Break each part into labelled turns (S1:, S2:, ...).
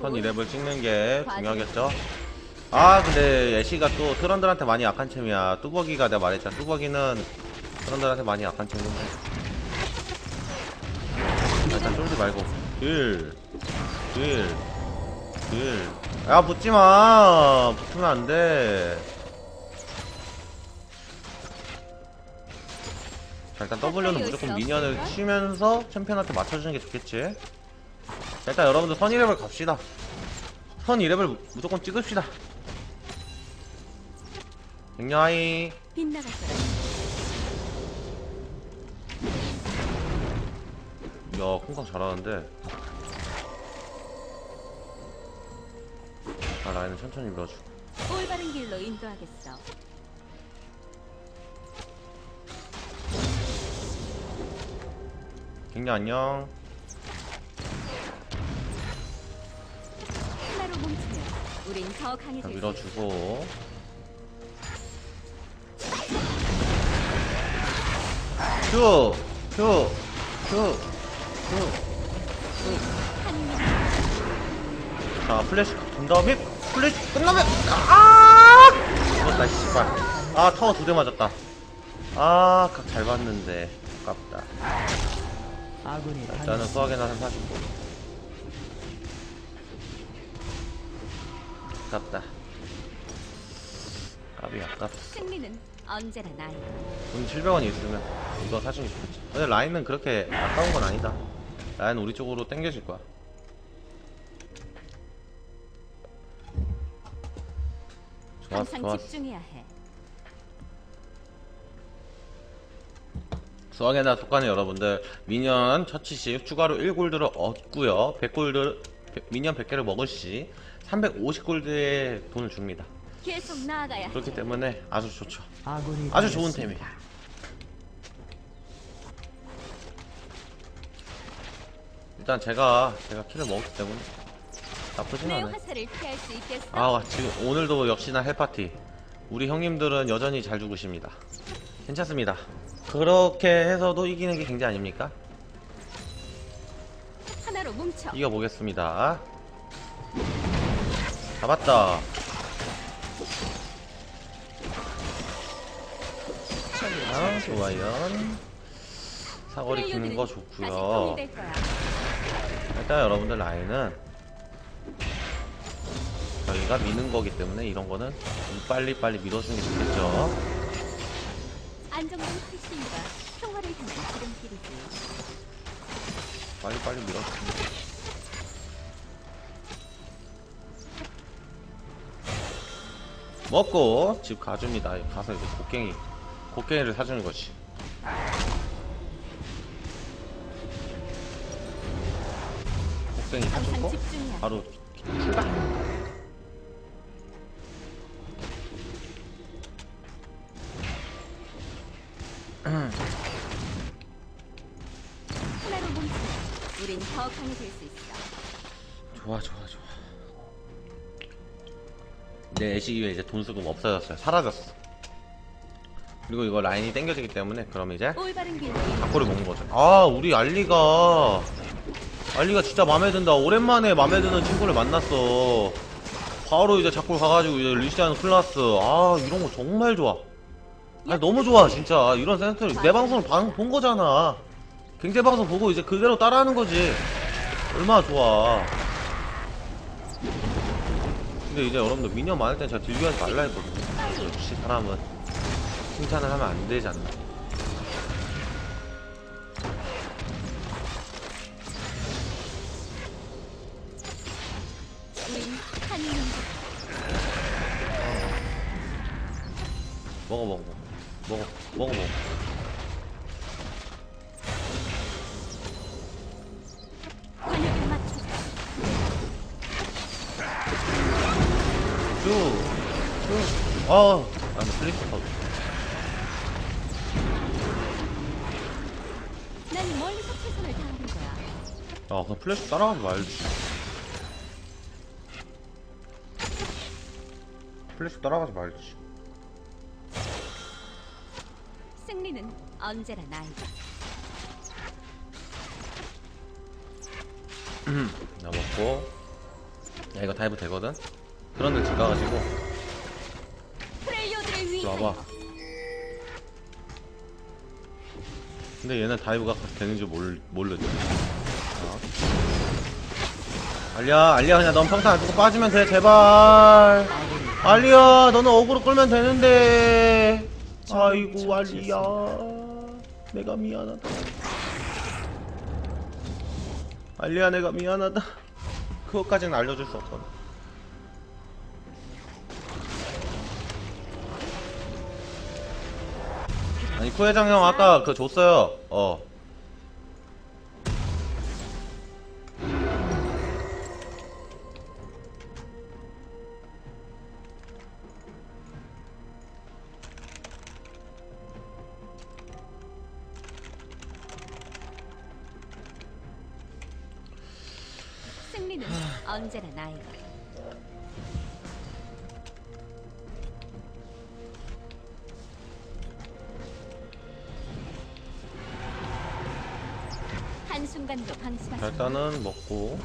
S1: 선 2렙을 찍는 게 중요하겠죠? 아 근데 애쉬가 또 트런들한테 많이 약한 챔이야. 뚜벅이가 내가 말했잖아. 뚜벅이는 트런들한테 많이 약한 챔인데. 일단 쫄지 말고. 딜딜딜야 붙지마. 붙으면 안돼. 자 일단 W는 무조건 미니언을 치면서 챔피언한테 맞춰주는 게 좋겠지. 자, 일단 여러분들 선 2렙을 갑시다 선 2렙을 무조건 찍읍시다 갱녀하이
S2: 빗나갔어요.
S1: 야 콩콩 잘하는데 아 라인은 천천히 밀어주고
S2: 올바른 길로 인도하겠어.
S1: 갱녀 안녕
S2: 우린 더
S1: 자,
S2: 강해질.
S1: 밀어주고 큐! 큐! 큐! 큐! 한자 플래시 돈 다음에 플래시 끝나면 아 죽었다 씨발 아 타워 두 대 맞았다 아각 잘 봤는데 아깝다
S3: 아군이
S1: 일단은 수학의 나는 49 아깝다. 까비 아깝다.
S2: 승리는 언제나 나이다.
S1: 돈 700원 있으면 이거 게 좋겠지. 근데 라인은 그렇게 아까운 건 아니다. 라인 우리 쪽으로 땡겨질 거야. 좋았어
S2: 항상
S1: 좋았어
S2: 집중해야 해.
S1: 수학의 날 속가는 여러분들 미니언 처치시 추가로 1골드를 얻고요. 100골드 미니언 100개를 먹을 시 350골드의 돈을 줍니다
S2: 계속 나아가야 해.
S1: 그렇기 때문에 아주 좋죠
S3: 아군이
S1: 아주 좋은
S3: 당했습니다.
S1: 템이에요 일단 제가 제가 키를 먹었기 때문에 나쁘진
S2: 내
S1: 않아요
S2: 화살을 피할 수 있겠어.
S1: 아 지금 오늘도 역시나 헬파티 우리 형님들은 여전히 잘 죽으십니다 괜찮습니다 그렇게 해서도 이기는 게 굉장히 아닙니까?
S2: 하나로 뭉쳐.
S1: 이겨보겠습니다 잡았다 아, 좋아요 사거리 기는 거 좋고요. 일단 여러분들 라인은 저희가 미는 거기 때문에 이런 거는 좀 빨리빨리 밀어주는 게 좋겠죠
S2: 안정된 훨씬과 평화를 향한 지름길이지.
S1: 빨리 빨리 밀어주면 먹고 집 가줍니다. 가서 이제 곡괭이 곡괭이를 사주는 거지. 곡괭이 사주고. 바로 출발
S2: 더 강해질 수 있어.
S1: 좋아 좋아 좋아. 내 애쉬기에 이제 돈 수금 없어졌어요? 사라졌어. 그리고 이거 라인이 땡겨지기 때문에 그럼 이제 밖으로 먹는 거죠. 아 우리 알리가. 알리가 진짜 맘에 든다. 오랜만에 맘에 드는 친구를 만났어. 바로 이제 자꾸 가가지고 이제 리시아는 클라스. 아 이런 거 정말 좋아. 아 너무 좋아 진짜. 이런 센스를 내 방송을 방- 본 거잖아 경제 방송 보고 이제 그대로 따라하는 거지. 얼마나 좋아. 근데 이제 여러분들 미니언 많을 땐 제가 딜교하지 말라 했거든요. 역시 사람은 칭찬을 하면 안 되지 않나.
S2: 우린 한 민족.
S1: 먹어 먹어 먹어. 먹어 먹어 아 나는 플리스 타고
S2: 난 멀리서 최선을 다하는 거야.
S1: 야 그냥 플래시 따라가지 말지 플래시 따라가지 말지
S2: 승리는 언제나 나이다.
S1: 나 먹고 야 이거 다이브 되거든? 그런데 집 가가지고 와봐. 근데 얘는 다이브가 되는지 어. 알리야 알리야 그냥 넌 평타 안 주고 빠지면 돼 제발. 알리야 너는 어그로 끌면 되는데. 아이고 알리야. 내가 미안하다. 알리야 내가 미안하다. 그것까지는 알려줄 수 없거든 아니 쿠회장 형 아까 그 줬어요 어
S2: 승리는 언제나 나이가. 순간도 방심하지 마.
S1: 일단은 먹고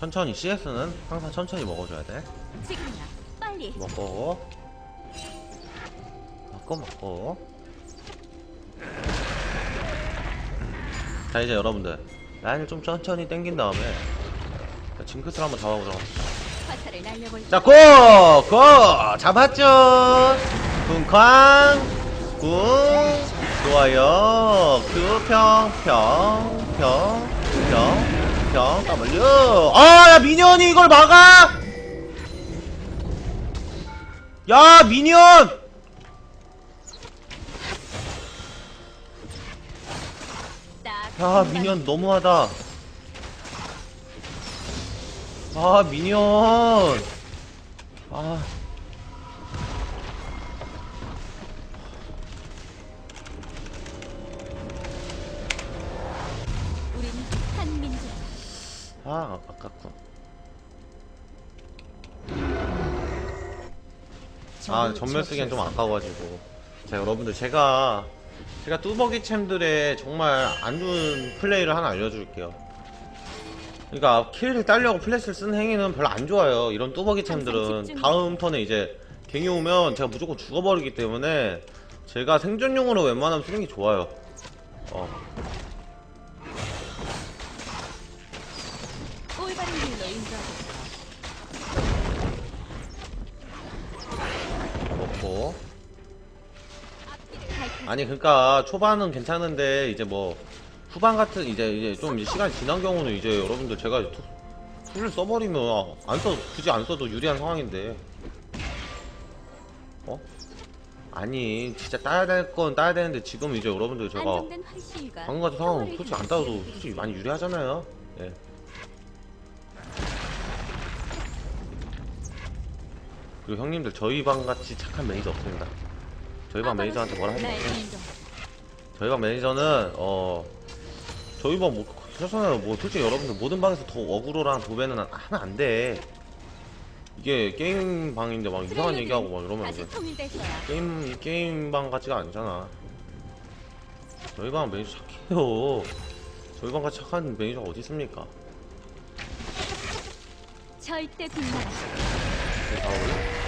S1: 천천히 CS는 항상 천천히 먹어줘야 돼
S2: 지금이야. 빨리.
S1: 먹고 먹고 먹고 자 이제 여러분들 라인을 좀 천천히 당긴 다음에 자, 징크스를 한번 잡아보도록 합시다
S2: 화살을 날려볼
S1: 자, 고! 고! 잡았죠! 쿵쾅! 쿵! 좋아요. 그, 평, 평, 평, 평, 평, W. 아, 야, 미니언이 이걸 막아! 야, 미니언!
S2: 딱.
S1: 야, 미니언 너무하다. 아, 미니언. 아.
S2: 우린 한민족.
S1: 아, 아깝군. 아, 전멸 쓰기엔 좀 아까워가지고. 자, 여러분들, 제가, 제가 뚜벅이 챔들의 정말 안 좋은 플레이를 하나 알려줄게요. 그러니까, 킬을 따려고 플래시를 쓰는 행위는 별로 안 좋아요. 이런 뚜벅이 챔들은. 다음 턴에 이제, 갱이 오면 제가 무조건 죽어버리기 때문에, 제가 생존용으로 웬만하면 쓰는 게 좋아요. 어. 먹고. 아니 그러니까 초반은 괜찮은데 이제 뭐 후반 같은 이제 이제 좀 이제 시간이 지난 경우는 이제 여러분들 제가 투- 툴을 써버리면 안 써 굳이 안 써도 유리한 상황인데. 어? 아니 진짜 따야 될 건 따야 되는데 지금 이제 여러분들 제가 방금 같은 상황은
S2: 평화를
S1: 솔직히 안 따도 솔직히 많이 유리하잖아요. 예. 그리고 형님들 저희 방 같이 착한 매니저 없습니다. 저희 방 매니저한테 뭐라 하지?
S2: 날
S1: 마세요
S2: 인도.
S1: 저희 방 매니저는 어 저희 방뭐 그렇잖아요 뭐 솔직히 여러분들 모든 방에서 더 어그로랑 도배는 하- 하면 안 돼. 이게 게임 방인데 막 이상한 얘기하고 막 이러면 이제. 게임 게임 방 같지가 않잖아. 저희 방 매니저 착해요. 저희 방 같이 착한 매니저가 어디 있습니까?
S2: 절대 빗나가지.
S1: 네, 다 올려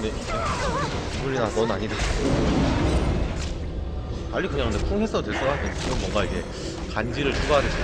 S1: 근데 물리나 넌 아니다 빨리 그냥 근데 쿵 했어도 됐어 지금 뭔가 이게 간지를 추가하듯이.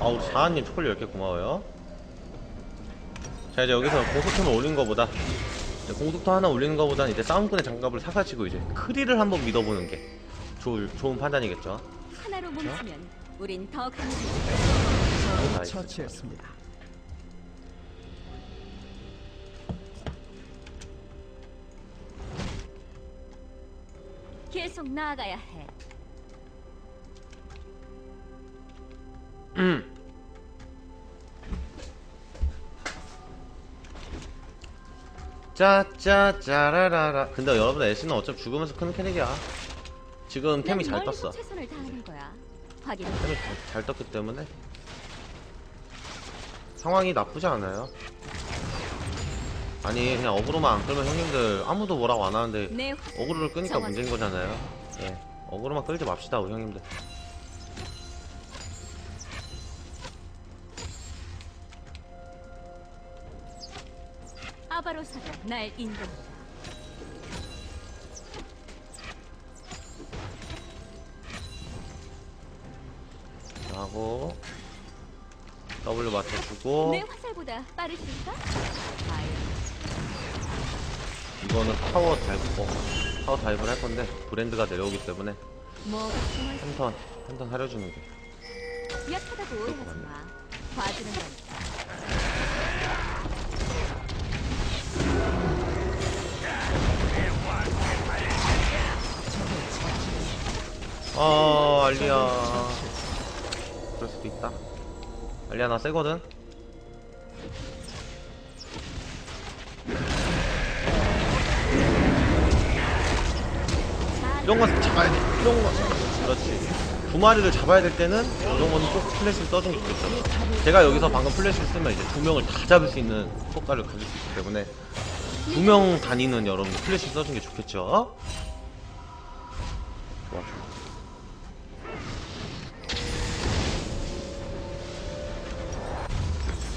S1: 아 우리 자한님 초콜릿 10개 고마워요. 자 이제 여기서 공속템을 올린 거보다 이제 공속템 하나 올리는 거보다는 이제 싸움꾼의 장갑을 사가지고 이제 크리를 한번 믿어보는 게 좋을, 좋은 판단이겠죠.
S2: 하나로 뭉치면 우린 더 강해질
S1: 아,
S3: 처치했습니다.
S2: 계속 나아가야 해.
S1: 음. 짜짜 짜라라라 근데 여러분 애쉬는 어차피 죽으면서 큰 캐릭이야 지금 템이 잘 떴어
S2: 최선을 다하는 거야. 확인.
S1: 잘, 잘 떴기 때문에 상황이 나쁘지 않아요 아니 그냥 어그로만 안 끌면 형님들 아무도 뭐라고 안 하는데
S2: 내 화...
S1: 어그로를 끄니까
S2: 정확히.
S1: 문제인 거잖아요 예 어그로만 끌지 맙시다 우리 형님들
S2: 아바로사가 날 인도한다.
S1: 하고 W 맞춰주고.
S2: 내 화살보다
S1: 이거는 타워 어, 타워 다이브를 할 건데 브랜드가 내려오기 때문에
S2: 뭐가 있
S1: 한턴 한턴 하려주는 게
S2: 약하다고 오해하지 마. 봐주는 거니까.
S1: 아 알리야 있다. 알리야 나 세거든. 이런 건 잡아야 돼. 이런 거 그렇지. 두 마리를 잡아야 될 때는 이런 거는 꼭 플래시를 게 좋겠죠 제가 여기서 방금 플래시를 쓰면 이제 두 명을 다 잡을 수 있는 효과를 가질 수 있기 때문에 두 명 다니는 여러분 플래시 써준 게 좋겠죠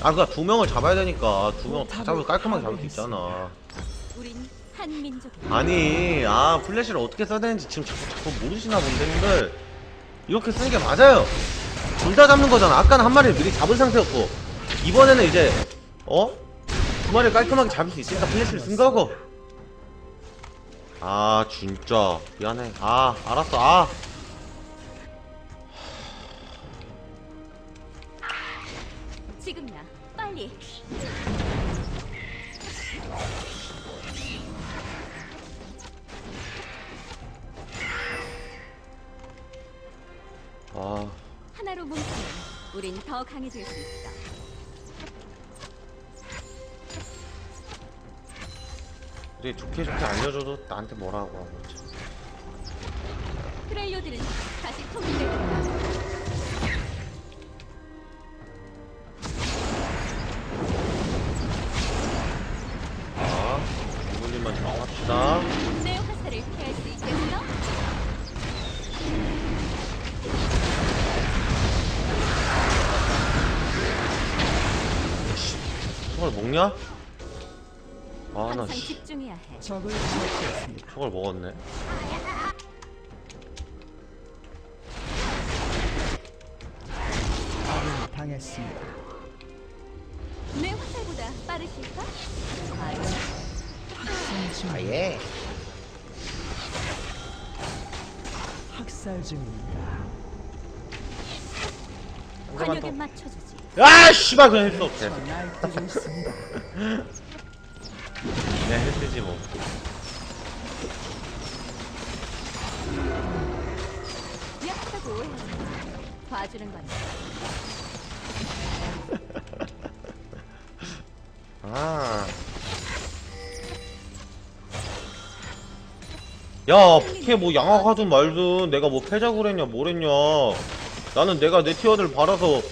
S1: 아, 그니까 두 명을 잡아야 되니까 두 명 다 잡으면 깔끔하게 잡을 수 있잖아.
S2: 우린 한 민족이야.
S1: 아니, 아, 플래시를 어떻게 써야 되는지 지금 자꾸, 자꾸 모르시나 본데, 형들. 이렇게 쓰는 게 맞아요. 둘 다 잡는 거잖아. 아까는 한 마리를 미리 잡은 상태였고, 이번에는 이제, 어? 두 마리를 깔끔하게 잡을 수 있으니까 플래시를 쓴 거고. 아, 진짜. 미안해. 아, 알았어. 아. 아,
S2: 하나로 뭉치면 우린 더 강해질 수 있어.
S1: 우리 좋게 좋게 알려줘도 나한테 뭐라고 하고. 참.
S2: 트레이어들은 다시 통일될 거야.
S1: 아, 나
S2: 항상
S1: 씨.
S2: 집중해야 해.
S3: 적을 처치했습니다.
S1: 저걸 먹었네.
S3: 아군이 당했습니다.
S2: 내 화살보다 빠르실까? 과연
S3: 학살 중
S1: 아예.
S3: 학살 중입니다.
S2: 관역에 맞춰주지.
S1: 아, 씨발 그냥 없대.
S3: 저 날뛰고 있습니다.
S1: 네, 헬스지 뭐.
S2: 마. 봐주는 거니까.
S1: 아. 야, 부캐 뭐 양악하든 말든 내가 뭐 했냐, 뭘 했냐. 나는 내가 내 티어들 받아서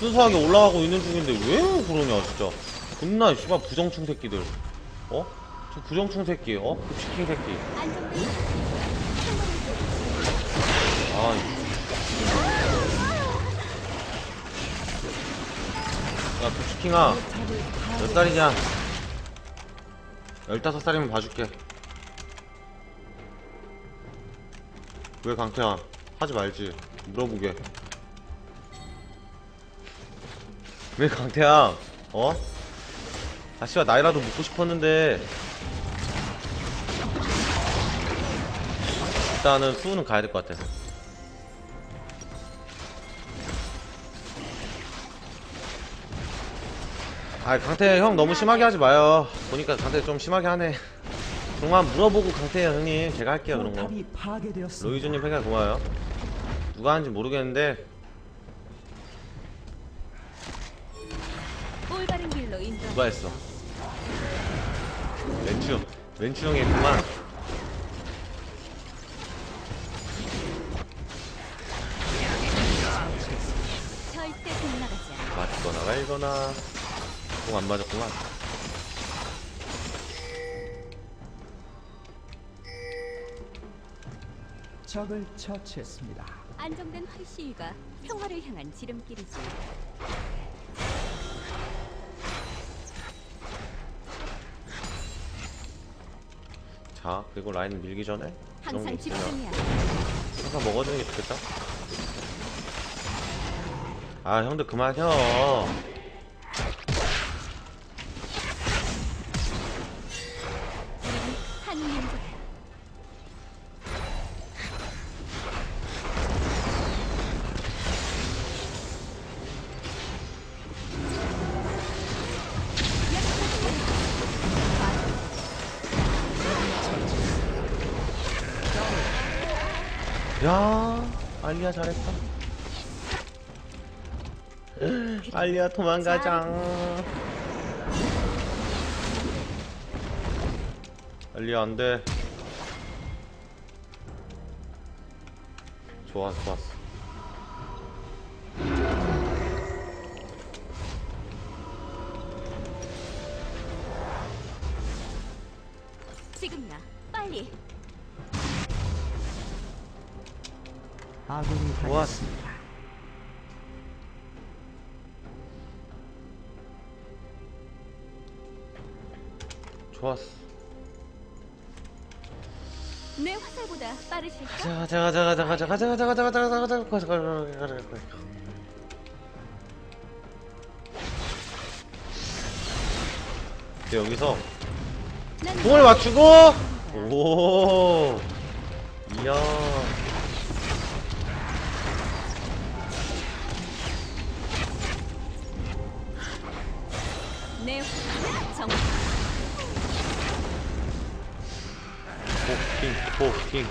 S1: 순수하게 올라가고 있는 중인데 왜 그러냐, 진짜. 겁나, 씨발, 부정충 새끼들. 어? 저 부정충 새끼, 어? 그 치킨 새끼. 아, 이- 야, 부치킹아, 몇 살이냐? 15살이면 봐줄게. 왜 강태야? 하지 말지. 물어보게. 왜 강태야? 어? 아, 씨발, 나이라도 묻고 싶었는데. 일단은 수우는 가야 될 것 같아. 아 강태 형 너무 심하게 하지 마요. 보니까 강태 좀 심하게 하네. 정말 물어보고 강태 형님 제가 할게요 그런 거. 로이즈님 팬가 고마워요. 누가 하는지 모르겠는데. 누가 했어? 렌추 렌추 형이 했구만 이거나 공 안 맞았구만
S3: 적을 처치했습니다.
S2: 안정된 활 시위가 평화를 향한 지름길이지.
S1: 자 그리고 라인 밀기 전에
S2: 항상 해.
S1: 항상 먹어주는 게 좋겠다 아 형들 그만혀
S2: 야
S1: 알리야 잘했다. 알리야 도망가자. 알리야 안돼. 좋았어 좋았어
S3: 아군이
S1: 좋았어
S2: 내 화살보다 빠르실까?
S1: 가자 가자 가자 가자 가자 가자 가자 가자 가자 가자 가자 가자 가자 가자 가자 여기서
S2: 난
S1: 공을 맞추고 오 이야 포킹 포킹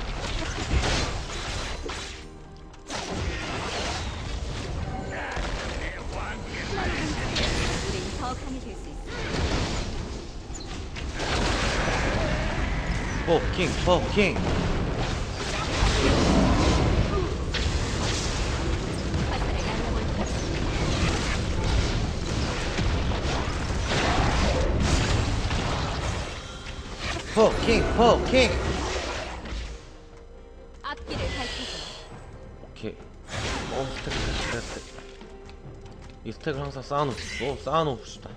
S2: 우린 더 강해질 수 있어.
S1: 포킹 포킹
S2: 화살을 날려볼까?
S1: 포킹 포킹 항상 쌓아놓고 쌓아놓읍시다.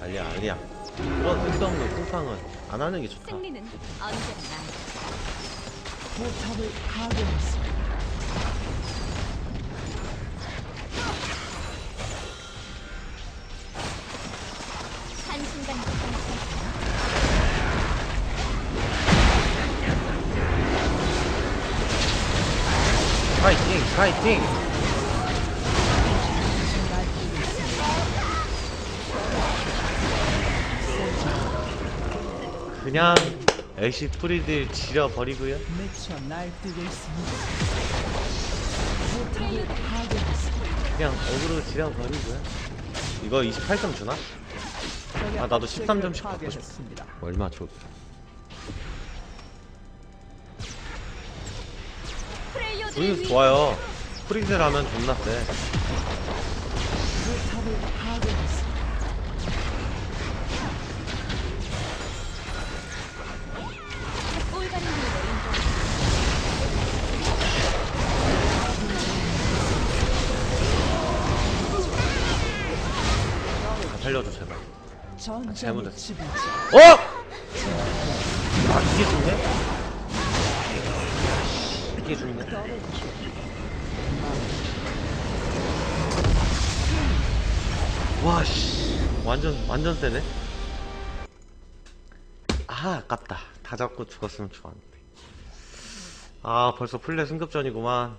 S1: 알리야 알리야. 그런 쓸데없는 쿵팡은 안 하는 게 좋다.
S2: 승리는 언제나. 나.
S3: 포탑을 파괴했습니다.
S2: 한순간
S1: 파이팅 파이팅 그냥 애쉬 프리딜 지려 버리고요. 그냥 어그로 지려 버리고요. 이거 28점 주나? 아 나도 13점씩 받고
S3: 싶습니다.
S1: 얼마 줘? 우리 좋아요. 프리딜 하면 존나 세. 살려줘 제발.
S3: 전장의
S1: 잘못했어. 어? 아 이게 좋네? 이게 좋네. 와씨. 완전 완전 세네. 아 아깝다. 다 잡고 죽었으면 좋았는데. 아 벌써 플레 승급전이구만